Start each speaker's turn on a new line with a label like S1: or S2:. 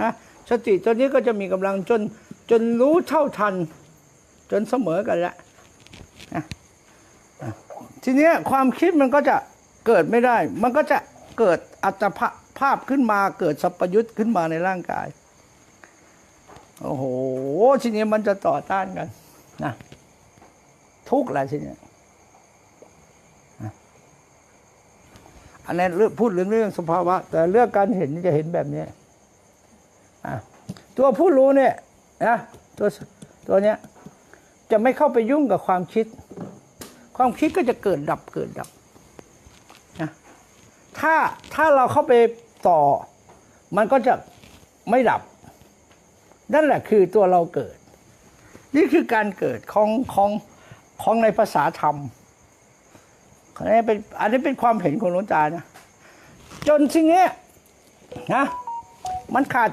S1: นะสติตัวนี้ก็จะมีกำลังจนจนรู้เท่าทัน จนเสมอกันแล้วนะอะทีนี้ความคิดมันก็จะเกิดไม่ได้ มันก็จะเกิดอัตภาภาพขึ้นมาเกิดสัพยุตขึ้นมาในร่างกาย โอ้โห ทีนี้มันจะต่อต้านกันนะทุกข์แหละทีนี้อันนี้เรื่องพูดเรื่องเรื่องสภาวะ แต่เรื่องการเห็นจะเห็นแบบนี้ ตัวผู้รู้เนี่ยนะตัวตัวเนี้ยจะไม่เข้าไปยุ่งกับความคิด ความคิดก็จะเกิดดับเกิดดับนะถ้าถ้าเราเข้าไปต่อ มันก็จะไม่ดับ นั่นแหละคือตัวเราเกิด นี่คือการเกิดของของของในภาษาธรรมอันนี้เป็นอันนี้เป็นความเห็นของหลวงตานะจนสิ่งนี้นะมันขาด